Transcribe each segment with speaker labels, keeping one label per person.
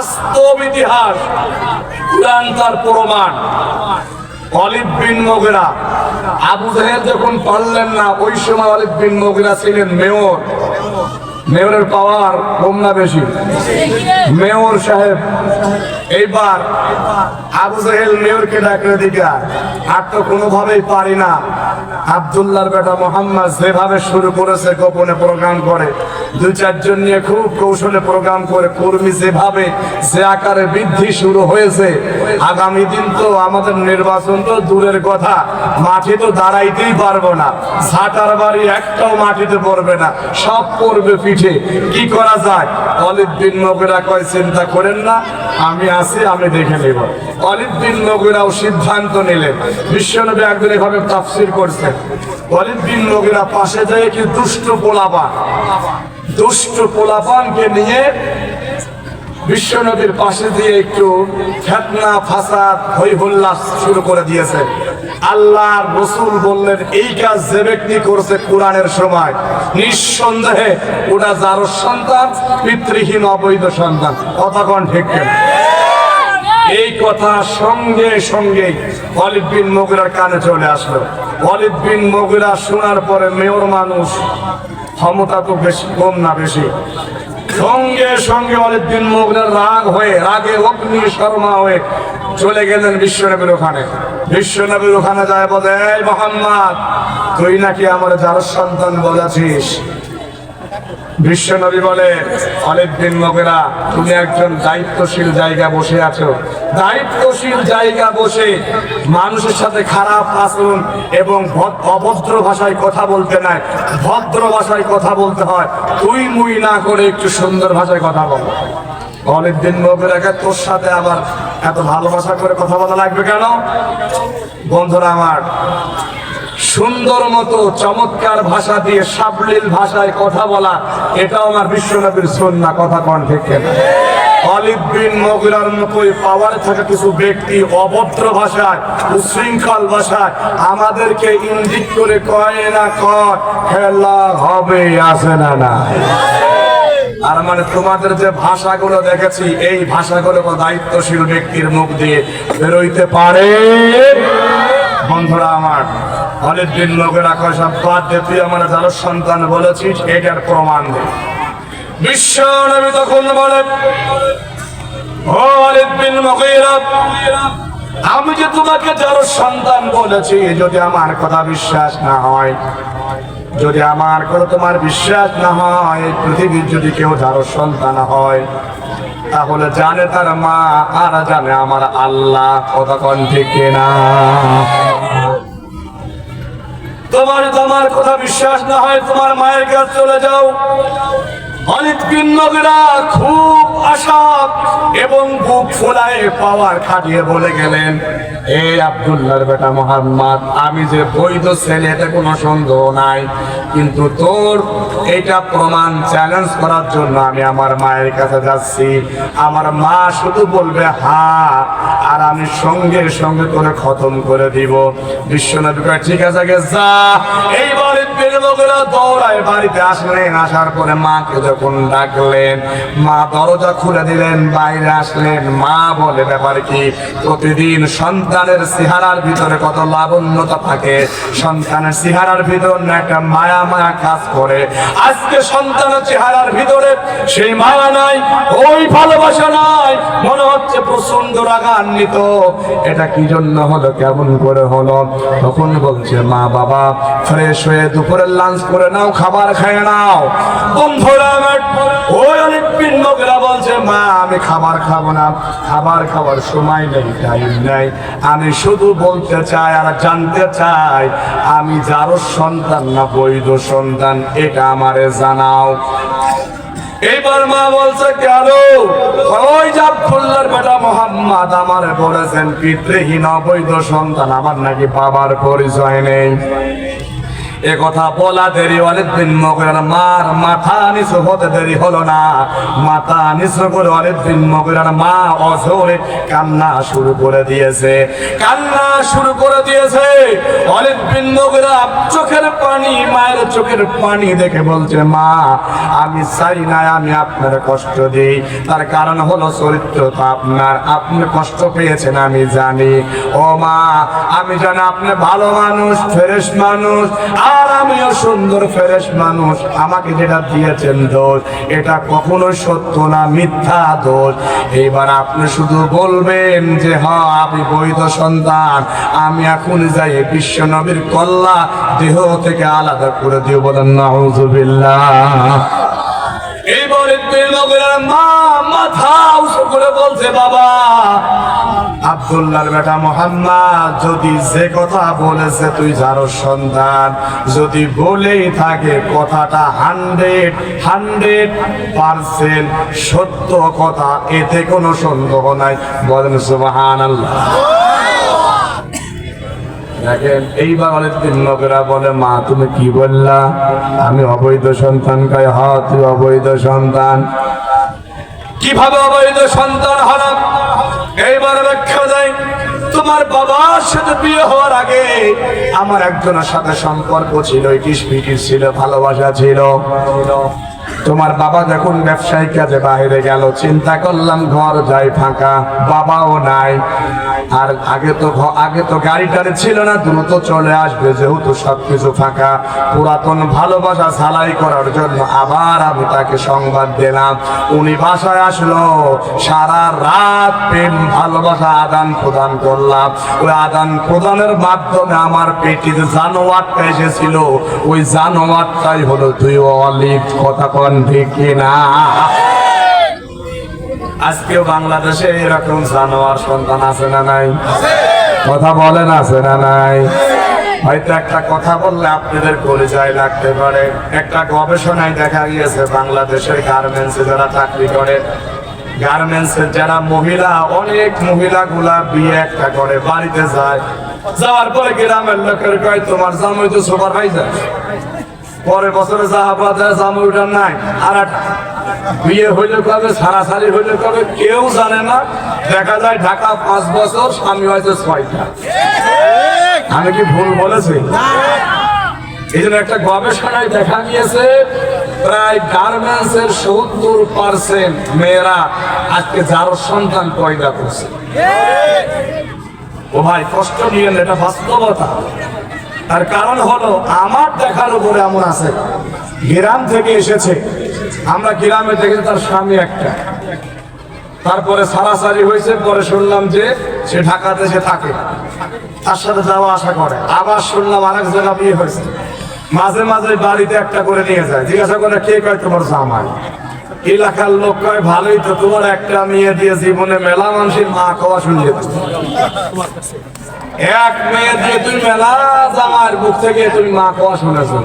Speaker 1: বাস্তব ইতিহাস তার প্রমাণ। বিন মোগেরা, আবু যখন পারলেন না, ওই সময় অলিভ বিন মোগেরা ছিলেন মেয়র। মেয়রের পাওয়ার কম না বেশি। মেয়র সাহেব, এইবার আবু জাহেল মেয়রকে ডাকলে দিকা আর তো কোনোভাবেই পারি না। আবদুল্লাহর বেটা মোহাম্মদ যেভাবে শুরু করেছে, গোপনে প্রোগ্রাম করে। দুই, চারজন নিয়ে খুব কৌশলে প্রোগ্রাম করে, কর্মী যেভাবে যে আকারে বৃদ্ধি শুরু হয়েছে, আগামী দিন তো আমাদের নির্বাচন তো দূরের কথা। মাঠে তো দাঁড়াইতেই পারব না। ঝাঁটার বাড়ি একটাও মাটিতে পড়বে না। সব পড়বে পিঠে। কি করা যায়? অলিভ বিন নগেরা কয়, চিন্তা করেন না, আমি আছি, আমি দেখে নেব। অলিভ বিন নগেরাও সিদ্ধান্ত নিলেন। বিশ্বনবী একদিন এভাবে তাফসির করছেন। অলিভ বিন নগেরা পাশে যায় কি দুষ্ট পোলাপান? দুষ্ট পোলাপানকে নিয়ে বিশ্বনবীর পাশে দিয়ে একটু ফেতনা, ফাসাদ হই শুরু করে দিয়েছে। আল্লাহ রসুল বললেন, এই কাজ যে ব্যক্তি করেছে কোরআনের সময়, নিঃসন্দেহে ওটা যার সন্তান, পিতৃহীন অবৈধ সন্তান। কথাক্ষণ ঠিক? এই কথা সঙ্গে সঙ্গে অলিভ বিন মগিরার কানে চলে আসলো। অলিভ বিন মগিরা শোনার পরে মেয়র মানুষ ক্ষমতা তো বেশি কম না বেশি। সঙ্গে সঙ্গে অলিদ্দিন মোগলের রাগ হয়ে, রাগে অগ্নি শর্মা হয়ে চলে গেলেন বিশ্বনবীর ওখানে। বিশ্বনবীর ওখানে যায় বলে মোহাম্মদ, তুই নাকি আমার যার সন্তান বলেছিস? বিশ্বনবী বলে অলিভ বিন মগেরা তুমি একজন দায়িত্বশীল জায়গা বসে আছো। দায়িত্বশীল জায়গা বসে মানুষের সাথে খারাপ আচরণ এবং ভদ- অভদ্র ভাষায় কথা বলতে নাই। ভদ্র ভাষায় কথা বলতে হয়। তুই মুই না করে একটু সুন্দর ভাষায় কথা বল। অলিভ বিন মগেরাকে তোর সাথে আবার এত ভালোবাসা করে কথা বলা লাগবে কেন? বন্ধুরা আমার সুন্দর মতো চমৎকার ভাষা দিয়ে সাবলীল ভাষায় কথা বলা, এটাও আমার বিশ্বনবীর সন্না, কথা কন ঠিক মতোই পাওয়ারে থাকা কিছু ব্যক্তি অভদ্র ভাষায় ভাষায় আমাদেরকে ইঙ্গিত করে কয় না না না। আর মানে তোমাদের যে ভাষাগুলো দেখেছি, এই ভাষাগুলো দায়িত্বশীল ব্যক্তির মুখ দিয়ে বেরোইতে পারে? বন্ধুরা আমার অনেক দিন লোকের আকাশ বাদ দিয়ে তুই আমার যারা সন্তান বলেছিস এটার প্রমাণ দে। বিশ্ব তখন বলে, ও অলিদ আমি যে তোমাকে যার সন্তান বলেছি, যদি আমার কথা বিশ্বাস না হয়, যদি আমার কোনো তোমার বিশ্বাস না হয়, পৃথিবীর যদি কেউ যার সন্তান হয়, তাহলে জানে তার মা, আর জানে আমার আল্লাহ কতক্ষণ ঠিক না তোমার কথা বিশ্বাস না হয় তোমার মায়ের কাছে চলে যাও। খুব এবং বুক পাওয়ার খাটিয়ে বলে গেলেন বেটা মোহাম্মদ, আমি যে বৈধ ছেলে কোনো সন্দেহ নাই। কিন্তু তোর এটা প্রমাণ চ্যালেঞ্জ করার জন্য আমি আমার মায়ের কাছে যাচ্ছি। আমার মা শুধু বলবে, হা আর আমি সঙ্গে সঙ্গে করে খতম করে দিব। বিশ্বনাথ ঠিক আছে যা প্রতিদিন সন্তানের চেহারার ভিতরে কত লাবণ্যতা থাকে। সন্তানের চেহারার ভিতর একটা মায়া মায়া কাজ করে। আজকে সন্তানের চেহারার ভিতরে সেই মায়া নাই, ওই ভালোবাসা নাই। মনে হচ্ছে প্রচণ্ড রাগান্বিত। এটা কি জন্য হলো, কেমন করে হলো? তখন বলছে, মা বাবা, ফ্রেশ হয়ে দুপুরের লাঞ্চ করে নাও, খাবার খেয়ে নাও। বন্ধুরা, আমার ওই অনেক পিন্নকেরা বলছে, মা, আমি খাবার খাব না। খাবার খাওয়ার সময় নেই টাইম নেই। আমি শুধু বলতে চাই আর জানতে চাই, আমি যারও সন্তান না, বৈধ সন্তান, এটা আমারে জানাও। এইবার মা বলছে, কেন? ওই যে আব্দুল্লাহর বেটা মোহাম্মদ আমার বলেছেন, পিতৃহীন অবৈধ সন্তান আমার নাকি বাবার পরিচয় নেই। এ কথা বলা দেরি, অনেক দিন মগরানা মার মাথা নিচু হতে দেরি হলো না। মাথা নিচু করে অনেক দিন মগরানা মা অঝরে কান্না শুরু করে দিয়েছে। কান্না শুরু করে দিয়েছে। দিন মগের চোখের পানি, মায়ের চোখের পানি দেখে বলছে, মা, আমি চাই না, আমি আপনার কষ্ট দিই। তার কারণ হলো চরিত্র তো আপনার। আপনি কষ্ট পেয়েছেন, আমি জানি। ও মা, আমি জানি আপনি ভালো মানুষ, ফ্রেশ মানুষ, আর আমিও সুন্দর, ফ্রেশ মানুষ। আমাকে যেটা দিয়েছেন দোষ, এটা কখনো সত্য না, মিথ্যা দোষ। এইবার আপনি শুধু বলবেন যে হ্যাঁ আমি বৈধ সন্তান। আমি এখন যাই বিশ্ব নবীর কল্লা, দেহ থেকে আলাদা করে দিও বলেন, নাউজুবিল্লাহ। মোহাম্মদ, যদি যে কথা বলেছে, তুই যদি বলেই থাকে, কথাটা হান্ড্রেড হান্ড্রেড পার্সেন্ট সত্য কথা, এতে কোনো সন্দেহ নাই। বলেন সুবাহান আল্লাহ দেখেন অনেক দিন লোকেরা বলে, মা, তুমি কি বললা? আমি অবৈধ সন্তান কাই? হ, তুই অবৈধ সন্তান। কীভাবে অবৈধ সন্তান হলাম? এইবার ব্যাখ্যা দেয়, তোমার বাবার সাথে বিয়ে হওয়ার আগে আমার একজনের সাথে সম্পর্ক ছিল ইটিস পিটিস ছিল, ভালোবাসা ছিল। তোমার বাবা যখন ব্যবসায়ী কাজে বাইরে গেল, চিন্তা করলাম ঘর যাই ফাঁকা, বাবাও নাই। আর আগে তো আগে তো গাড়ি টাড়ি ছিল না, দ্রুত চলে আসবে যেহেতু সবকিছু ফাঁকা। পুরাতন ভালোবাসা সালাই করার জন্য আবার আমি তাকে সংবাদ দিলাম। উনি বাসায় আসলো, সারা রাত প্রেম ভালোবাসা আদান প্রদান করলাম। ওই আদান প্রদানের মাধ্যমে আমার পেটিতে জানোয়ারটা এসেছিল। ওই জানোয়ারটাই হলো তুই অলিভ, কথা ঠিক কিনা? আজকেও বাংলাদেশে এরকম জানোয়ার সন্তান আছে না নাই? কথা বলেন আছে না নাই? হয়তো একটা কথা বললে আপনাদের পরিচয় লাগতে পারে। একটা গবেষণায় দেখা গিয়েছে, বাংলাদেশের গার্মেন্টসে যারা চাকরি করে গার্মেন্টসের যারা মহিলা, অনেক মহিলা গুলা বিয়ে একটা করে, বাড়িতে যায়, যাওয়ার পরে গ্রামের লোকের কয়, তোমার জামাই তো সুপারভাইজার। পরের বছরে পাওয়া জামাই ওটা নাই। আর বিয়ে হইলে কবে, সারাসারি হইলে কবে, কেউ জানে না। দেখা যায় ঢাকা পাঁচ বছর, স্বামী হয়েছে ছয়টা। আমি কি ভুল বলেছি? এই জন্য একটা গবেষণায় দেখা গিয়েছে, প্রায় গার্মেন্টস এর সত্তর পার্সেন্ট মেয়েরা আজকে যারো সন্তান পয়দা করছে। ও ভাই, কষ্ট নিয়ে এটা বাস্তবতা। তার কারণ হলো আমার দেখার উপরে এমন আছে। গ্রাম থেকে এসেছে। আমরা গ্রামে দেখেছি তার স্বামী একটা। তারপরে সারাসারি হয়েছে, পরে শুনলাম যে সে ঢাকাতে সে থাকে। তার সাথে যাওয়া আসা করে। আবার শুনলাম আরেক জায়গা বিয়ে হয়েছে। মাঝে মাঝে বাড়িতে একটা করে নিয়ে যায়। জিজ্ঞাসা করে কে কয় তোমার জামাই? এলাকার লোক কয়, ভালোই তো তোমার একটা মেয়ে দিয়ে জীবনে মেলা মানুষের মা খাওয়া শুনলে এক মেয়ে দিয়ে তুমি মেলা জামার বুক থেকে তুমি মা খাওয়া শুনেছো।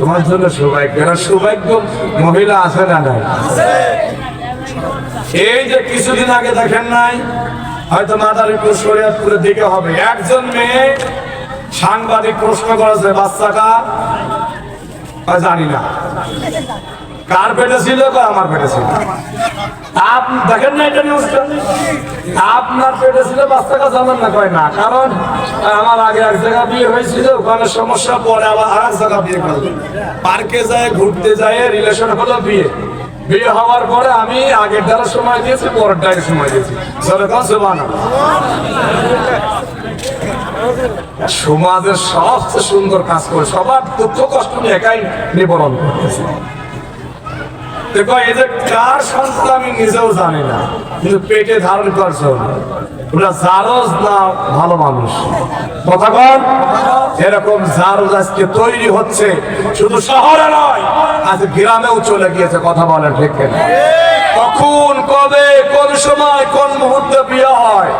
Speaker 1: তোমার জন্য সৌভাগ্য। সৌভাগ্য মহিলা আছে না নাই? এই যে কিছুদিন আগে দেখেন নাই, হয়তো মাদারীপুর, শরীয়তপুরের দিকে হবে। একজন মেয়ে সাংবাদিক প্রশ্ন করেছে, বাচ্চাটা? জানি না। কার পেটে ছিল আমার পেটে ছিল? দেখেন না আপনার না কয় না? কারণ আমার আগে এক বিয়ে হয়েছিল, ওখানে পরে আবার এক বিয়ে পার্কে ঘুরতে রিলেশন হলো বিয়ে। বিয়ে হওয়ার পরে আমি আগের দ্বারা সময় দিয়েছি পরের দ্বারা সময় দিয়েছি। সুবানা সমাজের সবচেয়ে সুন্দর কাজ করে, সবার দুঃখ কষ্ট নিয়ে একাই নিবরণ করতেছে। দেখো, এই যে কার সন্তান আমি নিজেও জানি না, কিন্তু পেটে ধারণ করছ ওরা জারজ না ভালো মানুষ। কথা এরকম জারজ আজকে তৈরি হচ্ছে, শুধু শহরে নয়, আজ গ্রামেও চলে গিয়েছে, কথা বলেন ঠিক? কখন, কবে, কোন সময়, কোন মুহূর্তে বিয়ে হয়,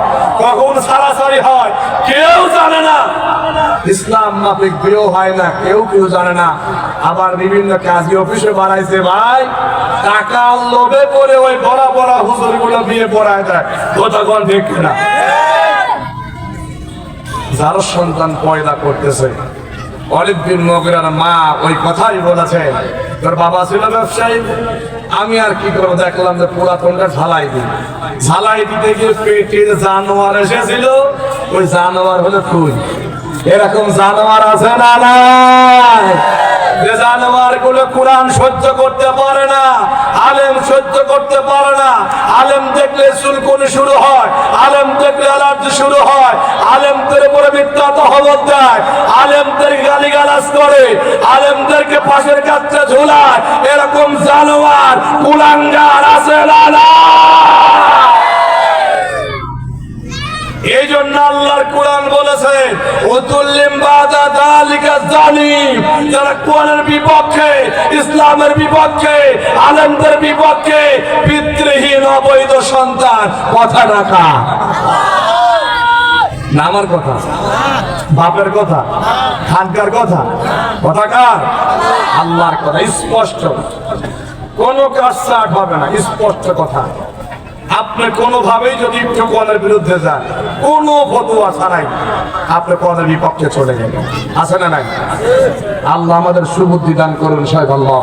Speaker 1: কখন সারাসারি হয়, কেউ জানে না। ইসলাম মাফিক বিয়ে হয় না, কেউ কেউ জানে না। আবার বিভিন্ন কাজী অফিসে বানাইছে ভাই, টাকা লোভে পড়ে ওই বড় বড় হুজুরগুলো বিয়ে পড়ায় দেয়। কতক্ষণ ঠিক না যার সন্তান পয়দা করতেছে অলিদ বিন মগিরার মা ওই কথাই বলেছে। তোর বাবা ছিল ব্যবসায়ী। আমি আর কি করব? দেখলাম যে পুরাতনটা ঝালাই দিই ঝালাই দিতে গিয়ে পেটে জানোয়ার এসেছিল। ওই জানোয়ার হলো তুই। এরকম জানোয়ার আছে না নাই? জানোয়ারগুলো কোরআন সহ্য করতে পারে না, আলেম সহ্য করতে পারে না আলেম দেখলে চুলকুনি শুরু হয়, আলেম দেখলে অ্যালার্জি শুরু হয়, আলেমদের উপরে মিথ্যা তহমত দেয়, আলেমদের গালিগালাজ করে, আলেমদেরকে পাশের কাছে ঝুলায় এরকম জানোয়ার, কুলাঙ্গার আছে না? এই জন্য আল্লাহর কোরআন বলেছে উতুল্লিম বাদা যারা কোরআনের বিপক্ষে, ইসলামের বিপক্ষে, আলেমদের বিপক্ষে পিতৃহীন অবৈধ সন্তান, কথা রাখা। না, আমার কথা। বাপের কথা। খানকার কথা। কথা কার? আল্লাহর কথা। স্পষ্ট। কোনো কাজ হবে না। স্পষ্ট কথা। আপনি কোনোভাবেই যদি একটু কোনের বিরুদ্ধে যান, কোনো ফতুয়া ছাড়াই আপনি কোরআনের বিপক্ষে চলে গেলেন আছে না নাই? আল্লাহ আমাদের সুবুদ্ধি দান করুন, সাহেব আল্লাহ